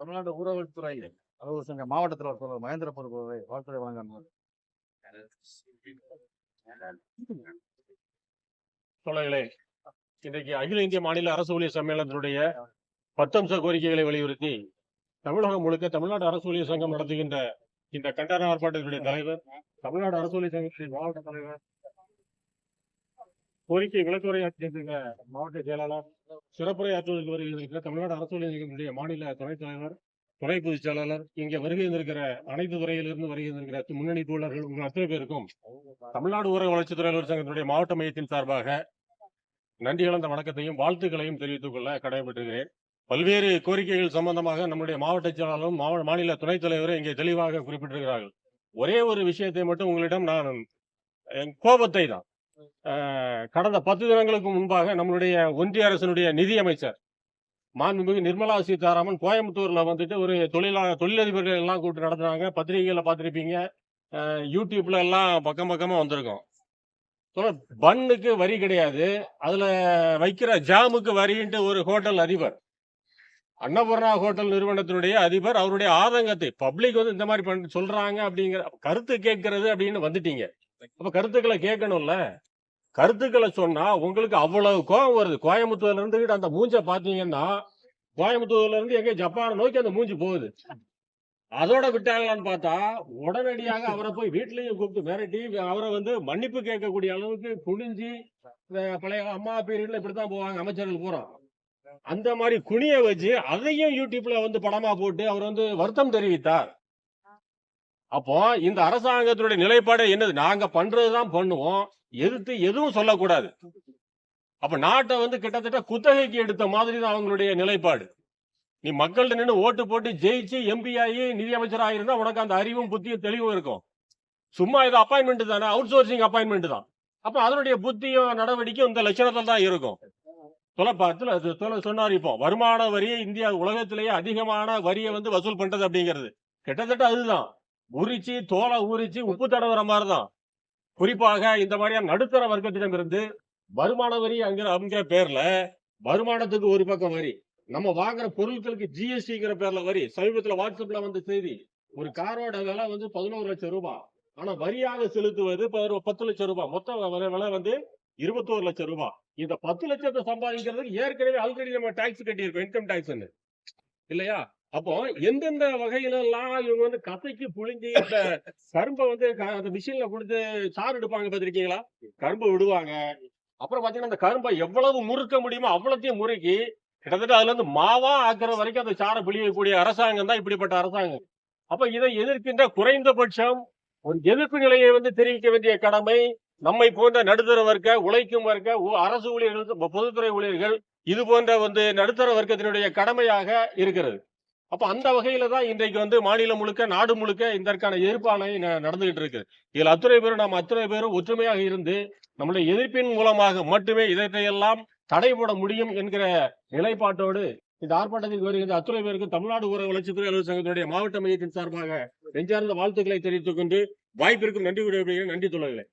தமிழ்நாடு ஊரகத்துறை அலுவலர் சங்க மாவட்டத்தில் தலைவர் தலைவர் மகேந்திர பொறுப்பவரை வாழ்த்துறை வழங்கினார் தோழர்களே இன்றைக்கு அகில இந்திய மாநில அரசு ஊழியர் சம்மேளனத்தினுடைய பத்தம்ச கோரிக்கைகளை வலியுறுத்தி தமிழகம் முழுக்க தமிழ்நாடு அரசு ஊழியர் சங்கம் நடத்துகின்ற இந்த கண்டன ஆர்ப்பாட்டத்தினுடைய தலைவர் தமிழ்நாடு அரசு ஊழியர் சங்கத்தின் மாவட்ட தலைவர் கோரிக்கை விளக்குரையாற்றுகின்ற மாவட்ட செயலாளர். சிறப்புரை ஆற்றுவதற்கு வருகின்ற தமிழ்நாடு அரசு ஊழியர் மாநில துணைத் தலைவர் துணை பொதுச் செயலாளர் இங்கே வருகை இருந்திருக்கிற அனைத்து துறையிலிருந்து வருகை இருந்திருக்கிற முன்னணி தோழர்கள் உங்கள் அத்தனை பேருக்கும் தமிழ்நாடு ஊரக வளர்ச்சித் அலுவலர் சங்கத்தினுடைய மாவட்ட மையத்தின் சார்பாக நன்றி கலந்த வணக்கத்தையும் வாழ்த்துக்களையும் தெரிவித்துக் கொள்ள கடமைப்பட்டிருக்கிறேன். பல்வேறு கோரிக்கைகள் சம்பந்தமாக நம்முடைய மாவட்ட செயலாளரும் மாவ- மாநில துணைத் தலைவரும் இங்கே தெளிவாக குறிப்பிட்டிருக்கிறார்கள். ஒரே ஒரு விஷயத்தை மட்டும் உங்களிடம் நான் என் கோபத்தை தான். கடந்த பத்து தினங்களுக்கு முன்பாக நம்மளுடைய ஒன்றிய அரசினுடைய நிதியமைச்சர் மாண்புமிகு நிர்மலா சீதாராமன் கோயம்புத்தூர்ல வந்துட்டு ஒரு தொழிலாளர் தொழிலதிபர்கள் எல்லாம் கூப்பிட்டு நடத்துனாங்க. பத்திரிகைகளை பார்த்திருப்பீங்க. யூடியூப்ல எல்லாம் பக்கம் பக்கமா வந்திருக்கோம். பண்ணுக்கு வரி கிடையாது. அதுல வைக்கிற ஜாமுக்கு வரின்ட்டு ஒரு ஹோட்டல் அதிபர். அன்னபூர்ணா ஹோட்டல் நிறுவனத்தினுடைய அதிபர். அவருடைய ஆதங்கத்தை பப்ளிக் வந்து இந்த மாதிரி பண்ண சொல்றாங்க அப்படிங்கிற கருத்து கேட்கறது அப்படின்னு வந்துட்டீங்க. அப்ப கருத்துக்களை கேட்கணும்ல? கருத்துக்களை சொன்னா உங்களுக்கு அவ்வளவு கோபம் வருது. கோயம்புத்தூர்ல இருந்துகிட்டு அந்த மூஞ்ச பாத்தீங்கன்னா கோயம்புத்தூர்ல இருந்து எங்க ஜப்பானை நோக்கி அந்த மூஞ்சி போகுது. அதோட விட்டாங்களான்னு பார்த்தா உடனடியாக அவரை போய் வீட்லயும் கூப்பிட்டு மிரட்டி அவரை வந்து மன்னிப்பு கேட்கக்கூடிய அளவுக்கு குனிஞ்சு இந்த பழைய அம்மா பீரியட்ல இப்படித்தான் போவாங்க அமைச்சர்கள் பூரா. அந்த மாதிரி குனிய வச்சு அதையும் யூடியூப்ல வந்து படமா போட்டு அவர் வந்து வருத்தம் தெரிவித்தார். அப்போ இந்த அரசாங்கத்தினுடைய நிலைப்பாடு என்னது? நாங்க பண்றதுதான் பண்ணுவோம். எதிர்த்து எதுவும் சொல்லக்கூடாது. அப்ப நாட்டை வந்து கிட்டத்தட்ட குத்தகைக்கு எடுத்த மாதிரி தான் அவங்களுடைய நிலைப்பாடு. நீ மக்கள்கிட்ட நின்று ஓட்டு போட்டு ஜெயிச்சு எம்பி ஆகி நிதியமைச்சராக இருந்தா உனக்கு அந்த அறிவும் புத்தியும் தெளிவும் இருக்கும். சும்மா இது அப்பாயின்மெண்ட் தானே? அவுட் சோர்சிங் அப்பாயின்மெண்ட் தான். அப்ப அதனுடைய புத்தியும் நடவடிக்கையும் இந்த லட்சணத்தில் தான் இருக்கும். தொலைப்பாத்துல அது தொலை சொன்னார் இப்போ. வருமான வரியை இந்தியா உலகத்திலேயே அதிகமான வரியை வந்து வசூல் பண்றது அப்படிங்கிறது. கிட்டத்தட்ட அதுதான். உரிச்சு தோலை உரிச்சு உப்பு தடவுற மாதிரிதான். குறிப்பாக இந்த மாதிரியான நடுத்தர வர்க்கத்திடம் இருந்து வருமான வரி அங்கிற அப்படிங்கிற பேர்ல வருமானத்துக்கு ஒரு பக்கம் வரி. நம்ம வாங்குற பொருட்களுக்கு ஜிஎஸ்டிங்கிற பேர்ல வரி. சமீபத்துல வாட்ஸ்அப்ல வந்த செய்தி ஒரு காரோட விலை வந்து பதினோரு லட்சம் ரூபாய் ஆனா வரியாக செலுத்துவது பதி- பத்து லட்சம் ரூபாய் மொத்த விலை விலை வந்து இருபத்தோரு லட்சம் ரூபாய் இந்த பத்து லட்சத்தை சம்பாதிக்கிறதுக்கு ஏற்கனவே ஆல்ரெடி நம்ம டாக்ஸ் கட்டியிருக்கோம் இன்கம் டாக்ஸ் இல்லையா? அப்போ எந்தெந்த வகையில எல்லாம் இவங்க வந்து கசைக்கு புழிஞ்சு இந்த கரும்பை வந்து அந்த மிஷின்ல கொடுத்து சாறு எடுப்பாங்க பார்த்திருக்கீங்களா? கரும்பு விடுவாங்க. அப்புறம் பாத்தீங்கன்னா அந்த கரும்பை எவ்வளவு முறுக்க முடியுமோ அவ்வளோத்தையும் முறுக்கி கிட்டத்தட்ட அதுல இருந்து மாவா ஆக்குற வரைக்கும் அந்த சாரை பிழியக்கூடிய அரசாங்கம் தான் இப்படிப்பட்ட அரசாங்கம். அப்ப இதை எதிர்க்கின்ற குறைந்தபட்சம் ஒரு எதிர்ப்பு நிலையை வந்து தெரிவிக்க வேண்டிய கடமை நம்மை போன்ற நடுத்தர வர்க்க உழைக்கும் வர்க்க அரசு ஊழியர்கள் பொதுத்துறை ஊழியர்கள் இது போன்ற வந்து நடுத்தர வர்க்கத்தினுடைய கடமையாக இருக்கிறது. அப்ப அந்த வகையில தான் இன்றைக்கு வந்து மாநிலம் முழுக்க நாடு முழுக்க இதற்கான எதிர்ப்பானை நடந்துகிட்டு இருக்கு. இதுல அத்துறை பேரும் நாம் அத்துறை பேரும் ஒற்றுமையாக இருந்து நம்முடைய எதிர்ப்பின் மூலமாக மட்டுமே இதையெல்லாம் தடை போட முடியும் என்கிற நிலைப்பாட்டோடு இந்த ஆர்ப்பாட்டத்திற்கு வருகின்ற அத்துறை பேருக்கு தமிழ்நாடு ஊரக வளர்ச்சித்துறை அலுவலர் சங்கத்துடைய மாவட்ட மையத்தின் சார்பாக நெஞ்சார்ந்த வாழ்த்துக்களை தெரிவித்துக் கொண்டு வாய்ப்பிற்கும் நன்றி விடைபெறுகிறேன். நன்றி தொழில்களை